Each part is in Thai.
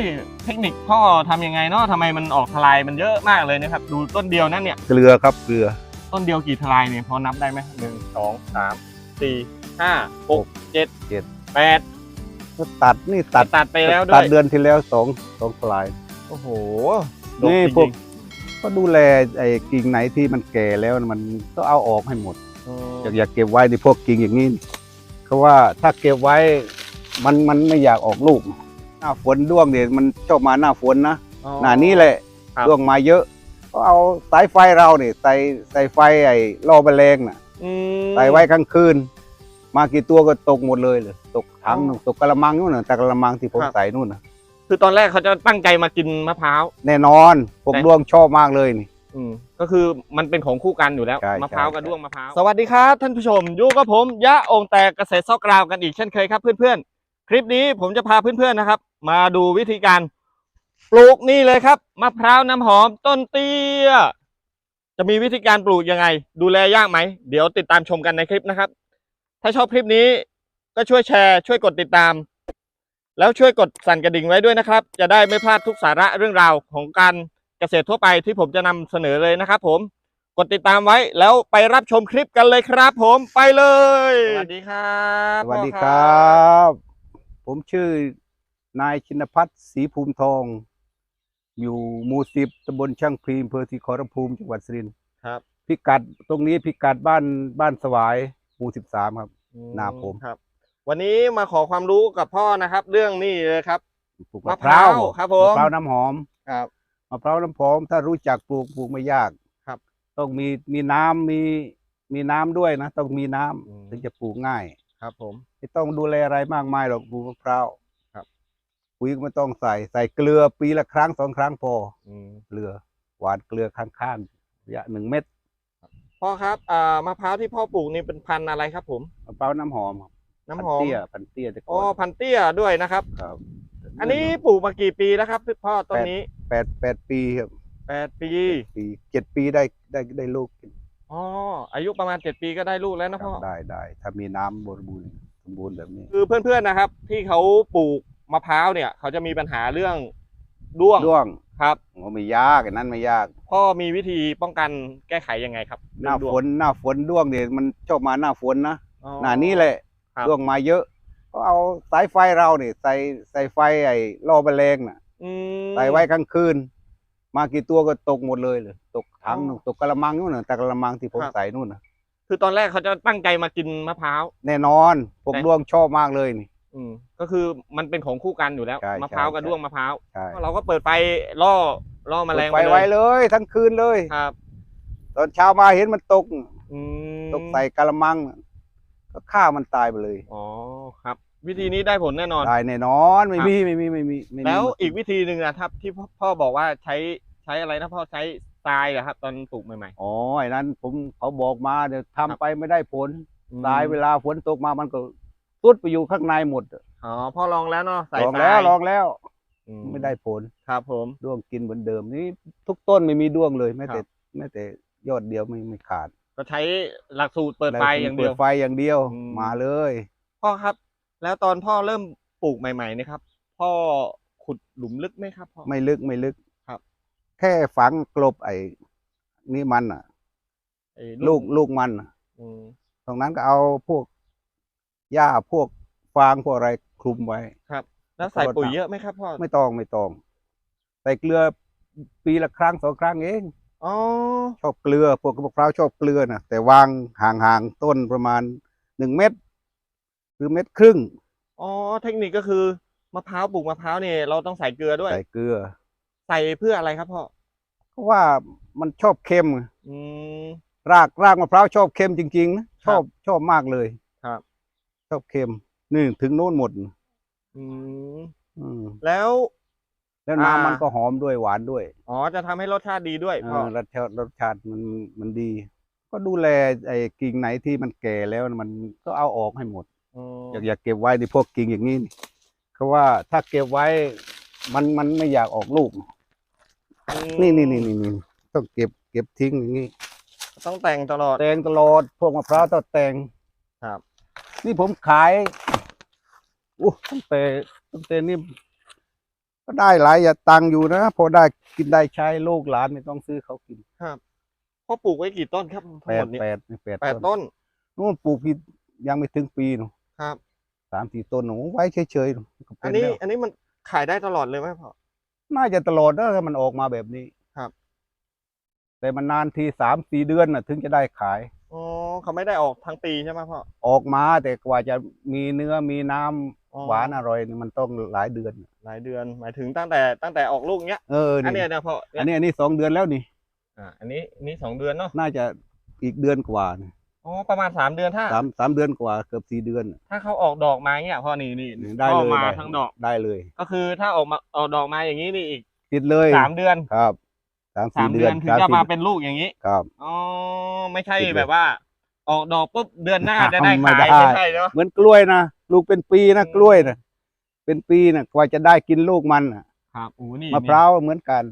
สิเทคนิคพ่อทำยังไงเนาะทำไมมันออกทลายมันเยอะมากเลยนะครับ ดูต้นเดียวนั่นเนี่ย เกลือครับเกลือ ต้นเดียวกี่ทลายเนี่ยพอนับได้ไหมหนึ่งสองสามสี่ห้าหกเจ็ดเจ็ด แปดตัดนี่ตัดตัดไปแล้วด้ตัวดยเดือนที่แล้วสองสองปลาย โอ้โหนี่ดกจริงๆพวกก็ดูแลไอ้กิ่งไหนที่มันแก่แล้วมันก็เอาออกให้หมดอืมอยากอยากเก็บไว้ในพวกกิ่งอย่างนี้นี่เขาว่าถ้าเก็บไว้มันมันไม่อยากออกลูก หน้าฝนด้วงเนี่ยมันชอบมาหน้าฝนนะอ๋อหน้านี้แหละครับ ด้วงมาเยอะ ก็เอาสายไฟเราเนี่ยใส่ใส่ไฟไอ้ล่อแมลงน่ะอืม ใส่ไว้กลางคืน มากี่ตัวก็ตกหมดเลยเลยตกถังอ๋อหนึ่งตกกระมังนู่นน่ะแต่กระมังที่ผมครับ ใส่นู่นน่ะคือตอนแรกเขาจะตั้งใจมากินมะพร้าว แน่นอนพวกแต่ด้วงชอบมากเลยนี่ อืมก็คือมันเป็นของคู่กันอยู่แล้วใช่มะพร้าวใช่ กับด้วงมะพร้าวสวัสดีครับท่านผู้ชมอยู่กับผมยะองแตกเกษตรซอกกราวกันอีกเช่นเคยครับเพื่อนๆ คลิปนี้ผมจะพาเพื่อนๆนะครับ มาดูวิธีการปลูกนี่เลยครับมะพร้าวน้ำหอมต้นเตี้ย จะมีวิธีการปลูกยังไง ดูแลยากไหม เดี๋ยวติดตามชมกันในคลิปนะครับ ถ้าชอบคลิปนี้ก็ช่วยแชร์ช่วยกดติดตาม แล้วช่วยกดสั่นกระดิ่งไว้ด้วยนะครับ จะได้ไม่พลาดทุกสาระเรื่องราวของการเกษตรทั่วไปที่ผมจะนำเสนอเลยนะครับผมกดติดตามไว้แล้วไปรับชมคลิปกันเลยครับผมไปเลย สวัสดีครับ สวัสดีครับ ผมชื่อนายชินพัฒน์ศรีภูมิทอง อยู่หมู่สิบตำบลช่างพรีอำเภอศรีขอรภูมิจังหวัดสุรินทร์ครับ พิกัดตรงนี้พิกัดบ้านบ้านสวายหมู่สิบสามครับนาผม ครับ วันนี้มาขอความรู้กับพ่อนะครับ เรื่องนี้เลยครับ ปลูกมะมะพพร้าร้าววครับผม มะพร้าวน้ำหอมครับ มะพร้าวน้ำหอม ถ้ารู้จักปลูกปลูกไม่ยากครับต้องมีมีน้ำมีมีน้ำด้วยนะ ต้องมีน้ำอืม ถึงจะปลูกง่าย ครับผม ไม่ต้องดูแลอะไรมากมายหรอกปลูกมะพร้าวครับ ปุ๋ยก็ไม่ต้องใส่ใส่เกลือปีละครั้งสองครั้งพออืมเกลือหวานเกลือข้างๆระยะหนึ่งเม็ดพ่อครับอ่ามะพร้าวที่พ่อปลูกนี่เป็นพันธุ์อะไรครับ ผม มะพร้าวน้ำหอมครับน้ำหอมพันเตี้ยพันเตี้ยแต่ก่อ๋ออนพันธุ์เตี้ยด้วยนะครับ ครับอันนี้ปลูกมากี่ปีแล้วครับพ่อต้นนี้แปดแปดปีครับแปดปี ปีเจ็ดปีได้ได้ได้ลูกกิน อ๋ออายุประมาณเจ็ดปีก็ได้ลูกแล้วนะครัพ่อบได้ได้ ถ้ามีน้ำบริบูรณ์สมบูรณ์แบบนี้คือเพื่อนๆนะครับ ที่เขาปลูกมะพร้าวเนี่ย เขาจะมีปัญหาเรื่องด้วงด้วงครับโอ้ไม่ยากอันนั้นไม่ยาก พ่อมีวิธีป้องกันแก้ไขยังไงครับหน้าเรื่องฝด้วงนหน้าฝนด้วงเนี่ยมันชอบมาหน้าฝนนะอ๋อ หน้านี้แหละครับ ด้วงมาเยอะ ก็เอาสายไฟเราเนี่ยใส่ใส่ไฟไอ้ล่อแมลงน่ะอืมใส่ไว้กลางคืน มากี่ตัวก็ตกหมดเลยเลยตก ถังหนึ่งอ๋อตกกระมังนู่นน่ะแต่กระมังที่ผมครับ ใส่นู่นน่ะคือตอนแรกเขาจะตั้งใจมากินมะพร้าว แน่นอนพวกแต่ด้วงชอบมากเลยนี่ อืมก็คือมันเป็นของคู่กันอยู่แล้วใช่มะพร้าวใช่กับใช่ ด้วงมะพร้าวใช่เราก็เปิดไฟล่อล่อแมลงเปิดไฟไปเลไว้ยเลยทั้งคืนเลย ครับ ตอนเช้ามาเห็นมันตก อืมตกใส่กระมังน่ะก็ฆ่ามันตายไปเลยอ๋อครับ วิธีนี้ได้ผลแน่นอน ตายแน่นอนไม่ครับมีไม่มีไม่มีไม่มีแล้วอีกวิธีหนึ่งนะครับที่พ่อพ่อบอกว่าใช้ใช้อะไรนะพ่อใช้ ทรายเหรอครับ ตอนปลูกใหม่ อ๋อไอ้นั้นผมเขาบอกมาเดี๋ยวครับทำไปไม่ได้ผลๆทรายเวลาฝนตกมามันก็ตุดไปอยู่ข้างในหมดอ๋อพ่อลองแล้วเนาะใส่ลองทรายแล้วลองแล้ว อืไม่ได้ผลครับผม ด้วงกินเหมือนเดิมนี่ทุกต้นไม่มีด้วงเลยแม้ครัแต่บแม้แต่ยอดเดียวไม่ไม่ขาดก็ใช้หลักสูตรเปิดไฟอย่างเดียว ปิไฟอย่างเดียวอืม มาเลย พ่อครับ แล้วตอนพ่อเริ่มปลูกใหม่ๆเนะครับ พ่อขุดหลุมลึกไหมครับพ่อไม่ลึกไม่ลึกครับ แค่ฝังกลบไอ้นี่มันอะไอ้ลูกลูกมันน่ะอืมตรงนั้นก็เอาพวกหญ้าพวกฟางพวกอะไรคลุมไว้แล้วใส่แล้วก็ปุ๋ยตามเยอะไหมครับพ่อไม่ต้องไม่ต้องใส่เกลือปีละครั้งสองครั้งเองอ๋อชอบเกลือพวกมะพร้าวชอบเกลือนะแต่วางห่างๆต้นประมาณหนึ่งเม็ดคือเม็ดครึ่งอ๋อเทคนิคก็คือมะพร้าวปลูกมะพร้าวเนี่ยเราต้องใส่เกลือด้วยใส่เกลือ ใส่เพื่ออะไรครับพ่อเพราะว่ามันชอบเค็มอืม รากรากมะพร้าวชอบเค็มจริงๆนะครัชบอบชอบมากเลยครับ ชอบเค็มนี่ถึงโน่นหมด อืมอืมแล้ว แล้วอ่าน้ำมันก็หอมด้วยหวานด้วยอ๋อจะทำให้รสชาติดีด้วยเอพ่ออรสชาติรสชาติมันมันดี ก็ดูแลไอ้กิ่งไหนที่มันแก่แล้วมันก็เอาออกให้หมดอยากอยากเก็บไว้ในพวกกิ่งอย่างนี้นี่เขาว่าถ้าเก็บไว้มันมันไม่อยากออกลูก นี่นี่นี่นี่นี่ต้องเก็บเก็บทิ้งอย่างนี้ต้องแต่งตลอดแตงตลอดพวกมะพร้าวต้องแตงครับ นี่ผมขายอู้ตั้งแต่ตั้งแต่นี่ก็ได้หลายอย่าตังค์อยู่นะพอได้กินได้ใช้ลูกหลานไม่ต้องซื้อเขากินพ่อปลูกไว้กี่ต้นครับทั้แปงหมดดเนี่ยแปดแปดแปดต้นต้นนู่นปลูกที่ยังไม่ถึงปีหนูครับสามสี่ต้นหนูไว้เฉยๆหนูก็เป็อันนี้แล้วอันนี้มันขายได้ตลอดเลยไหมพ่อ น่าจะตลอดนะถ้ามันออกมาแบบนี้ครับ แต่มันนานทีสามสี่เดือนน่ะ ถึงจะได้ขาย อ๋อเขาไม่ได้ออกทั้งปีใช่ไหมพ่อ ออกมาแต่กว่าจะมีเนื้อมีน้ำอ๋อหวานอร่อยนี่มันต้องหลายเดือน หลายเดือน หมายถึงตั้งแต่ตั้งแต่ออกลูกเนี้ย เอออันนี่เนี้ยนะพ่ออันนี้อันนี้สองเดือนแล้วนี่ อ่าอันนี้อันนี้สองเดือนเนาะ น่าจะอีกเดือนกว่านะ อ๋อประมาณสามเดือนถ้าสามสามเดือนกว่าเกือบสี่เดือนน่ะถ้าเขาออกดอกมาเงี้ยพ่อนี่นี่ได้พ่อเลยมาได้ทั้งดอกได้เลย ก็คือถ้าออกมาออกดอกมาอย่างนี้นี่อีกติดเลยสามเดือนครับสามสาสี่มเดืเดืออนนถึงสจะสี่มาเป็นลูกอย่างนี้ครับอ๋อไม่ใช่ติดเลยแบบว่า ออกดอกปุ๊บเดือนหน้าครับจะได้ไม่ขายได้ไม่ใช่เนาะเหมือนกล้วยนะลูกเป็นปีนะอืมกล้วยนะเป็นปีนะกว่าจะได้กินลูกมันน่ะครับโอ้นี่มะพร้าวเหมือนกัน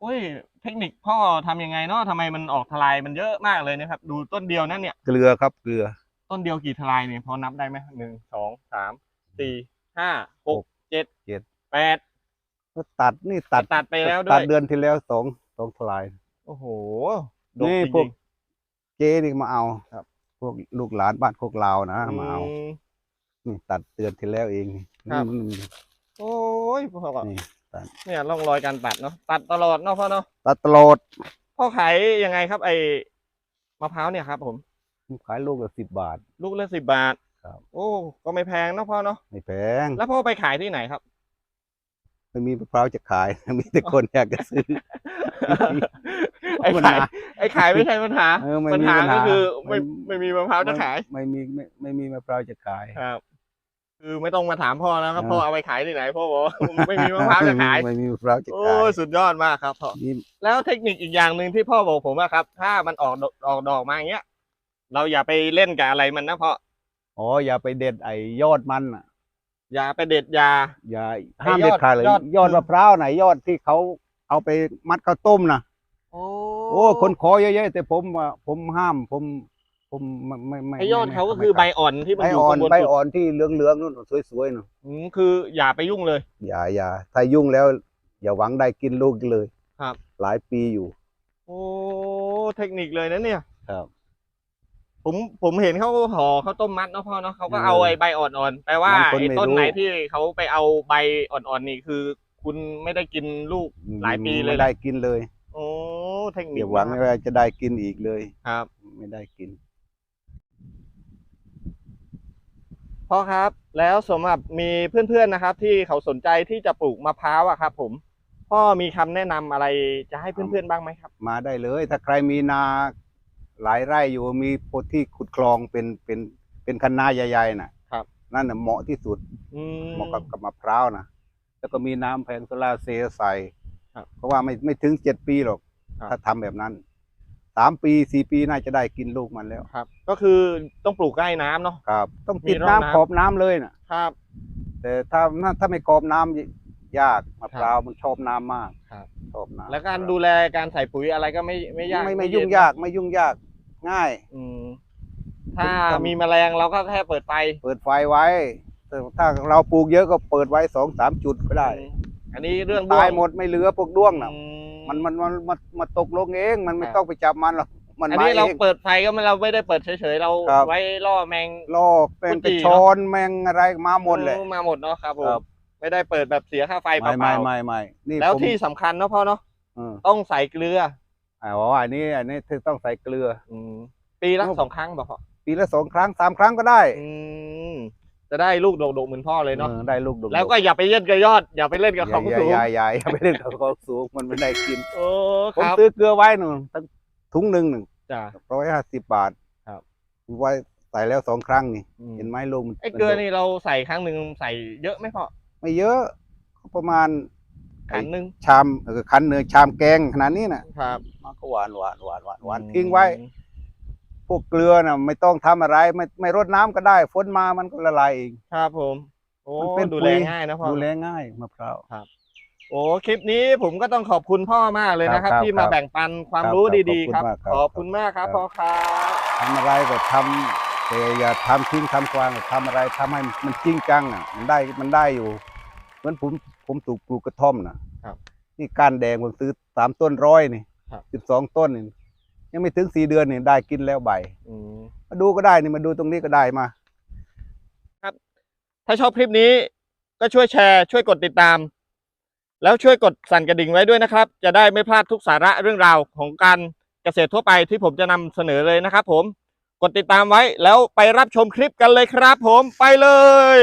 โอ้ย เทคนิคพ่อทำยังไงเนาะทำไมมันออกทลายมันเยอะมากเลยนะครับ ดูต้นเดียวนั่นเนี่ย เกลือครับเกลือ ต้นเดียวกี่ทลายเนี่ยพอนับได้ไหมหนึ่งสองสามสี่ห้าหกเจ็ดเจ็ด แปดก็ตัดนี่ตัดตัดไปแล้วด้ตัวดยเดือนที่แล้วสองสองทลาย โอ้โหดกนี่จพวกริงเจ๊นี่มาเอาครับ พวกลูกหลานบ้านโคกลาวนะๆมาเอาอืม นี่ตัดเดือนที่แล้วเองครับ นี่โอ้ยพ่อก็นี่ เนี่ยร่องรอยการตัดเนาะตัดตลอดเนาะพ่อเนาะตัดตลอดพ่อขายยังไงครับ ไอ้มะพร้าวเนี่ยครับ ผมขายลูกละสิบบาท ลูกละสิบบาทครับ โอ้ก็ไม่แพงเนาะพ่อเนาะไม่แพง แล้วพ่อไปขายที่ไหนครับไม่มีมะพร้าวจะขายมีแต่คนอยากจะซื้อไอ้มันขายหาไอ้ขายไม่ใช่ปัญหาเออไม่ปัญมีหาปัญหาก็คือมัไม่นไม่มีมะพร้าวจะขาย ไม่มีไม่ไม่มีมะพร้าวจะขายครับ คือไม่ต้องมาถามพ่อนะครับเออพ่อเอาไปขายที่ไหนพ่อบอกว่าไม่มีมะพร้าวจะขายไม่มีมะพร้าวจะโอ้ขายยสุดยอดมากครับพ่อนี่แล้วเทคนิคอีกอย่างหนึ่งที่พ่อบอกผมอะครับ ถ้ามันออกดอกออกดอกมาอย่างเงี้ย เราอย่าไปเล่นกับอะไรมันนะพ่ออ๋ออย่าไปเด็ดไอ้ยอดมันอะ อย่าไปเด็ดยา อย่าไอ้ห้ามยเด็อดดขาดเลยยอดยอดมะพร้าวไหนยอดที่เขาเอาไปมัดข้าวต้มนะโอ้โอ้คนขอเยอะๆแต่ผมว่าผมห้ามผม ผมไม่ไม่ไม่ไอยอดไม่เขาก็คือใบอ่อนที่มันใบอยู่อ่อข้านงบนใบสุดอ่อนที่เหลืองๆนู่นสวยๆนู่นอืมคืออย่าไปยุ่งเลย อย่าอย่าถ้ายุ่งแล้ว อย่าหวังได้กินลูกเลยครับ หลายปีอยู่ โอ้เทคนิคเลยนะเนี่ยครับ ผมผมเห็นเขาห่อข้าวต้มมัดเนาะพ่อเนาะเขาก็เออเอาไอ้ใบอ่อนๆแปลว่าบางคนไอ้ไม่ต้นรู้ ไหนที่เขาไปเอาใบอ่อนๆนี่คือ คุณไม่ได้กินลูก หลายปีเลยไม่ได้กินเลย โอ้เทคนิคอย่าหวังมากว่าจะได้กินอีกเลย ครับ ไม่ได้กิน พ่อครับแล้วสำหรับมีเพื่อนๆนะครับ ที่เขาสนใจที่จะปลูกมะพร้าวอะครับ ผมพ่อมีคำแนะนำอะไรจะให้เพื่อนๆบ้างไหมครับ มาได้เลย ถ้าใครมีนาหลายไร่อยู่มีโพธิ์ที่ขุดคลองเป็นเป็นเป็นคันนาใหญ่ๆน่ะครับ นั่นน่ะเหมาะที่สุด อืม เหมาะกับกับมะพร้าวนะ แล้วก็มีน้ำแผงโซลาร์เซลล์ใส่ครับเพราะว่าไม่ไม่ถึงเจ็ดปีหรอก ครับ ถ้าทำแบบนั้น สามปีสี่ปีน่าจะได้กินลูกมันแล้วครับ ก็คือต้องปลูกใกล้น้ำเนาะ ครับ ต้องมีติดร่องน้ำ น้ำขอบน้ำเลยนะครับ แต่ถ้าถ้าไม่ขอบน้ำยากมะพร้าวมันชอบน้ำมากครับ ชอบน้ำแล้วการดูแลการใส่ปุ๋ยอะไรก็ไม่ไม่ยากไม่ไม่เนยุ่งยากไม่ยุ่งยากง่าย อืมถ้าผมทำมีแมลงเราก็แค่เปิดไฟเปิดไฟไว้แต่ถ้าเราปลูกเยอะก็เปิดไว้สองสามจุดก็ได้ อันนี้เรื่องด้วตางยหมดไม่เหลือพวกด้วงนะอืมั นมันมันมันมันตกลงเอง มันไม่ครับต้องไปจับมันหรอกมันอันมานี้เอเรางเปิดไฟก็ไม่เราไม่ได้เปิดเฉยๆเราครับไว้ล่อแมง ลอกแมงกุกฏิระเนอะชอนแมงอะไรมาหมดเลยออมาหมดเนาะครับผมครับไม่ได้เปิดแบบเสียค่าไฟเปไม่ไม่ล่าไม่ไม่นี่ๆแล้วผมที่สำคัญเนาะพ่อเนาะเออต้องใส่เกลืออ่าบอกว่าอันนี้อันนี้ที่ต้องใส่เกลืออืมปีละโอ้ สองครั้งบอกพ่อปีละสองครั้งสามครั้งก็ได้ อืม จะได้ลูกโดกๆเหมือนพ่อเลยเนาะออได้ลูกดกๆแล้วก็อย่าไปเล่นกับยอด อย่าไปเล่นกับของอย่าสูงอย่าอย่าอย่าไปเล่นกับของสูงมันไม่ได้กินโอ้ผคมรับซื้อเกลือไว้หนึ่งตั้งถุงหนึ่งหนึ่งจ้าร้อยห้าสิบบาทครับไว้ใส่แล้วสองครั้งนี่อืมเห็นไหมลูกมันไอ้เกลือนี่เราใส่ครั้งหนึ่งใส่เยอะไหมพ่อไม่เยอะก็ประมาณขันหนึ่งชามเออคันเนื้อชามแกงขนาดนี้นะครับมันก็หวานหวานหวานหวานหวานทิ้งไว้พ วกเกลือน่ะไม่ต้องทำอะไร ไม่ไม่รดน้ำก็ได้ฝนมามันก็ละลายเองครับผมโอ้มันเป็นดูปุ๋แลยง่ายนะพ่อดูแลง่ายมะพร้าวโอ้คลิปนี้ผมก็ต้องขอบคุณพ่อมากเลยนะครับครับที่ครัมาบแบ่งปันความครับรู้ครับดีๆ ครับ ขอบคุณมากครับขอบคุณมากครับครับพ่อครับทำอะไรก็ทำแต่อย่าทำทิ้งทำกวางทำอะไรทำให้มันจริงจังอะ มันได้มันได้อยู่เหมือนผมผมปลูกปลูกกระท่อมนะครับนี่ก้านแดงผมซื้อสามต้นร้อยนี่ครับสิบสองต้นนี่ ยังไม่ถึงสี่เดือนนี่ได้กินแล้วใบอืมมาดูก็ได้นี่มาดูตรงนี้ก็ได้มา ถ้าชอบคลิปนี้ก็ช่วยแชร์ช่วยกดติดตาม แล้วช่วยกดสั่นกระดิ่งไว้ด้วยนะครับ จะได้ไม่พลาดทุกสาระเรื่องราวของการเกษตรทั่วไปที่ผมจะนำเสนอเลยนะครับผม กดติดตามไว้แล้วไปรับชมคลิปกันเลยครับผมไปเลย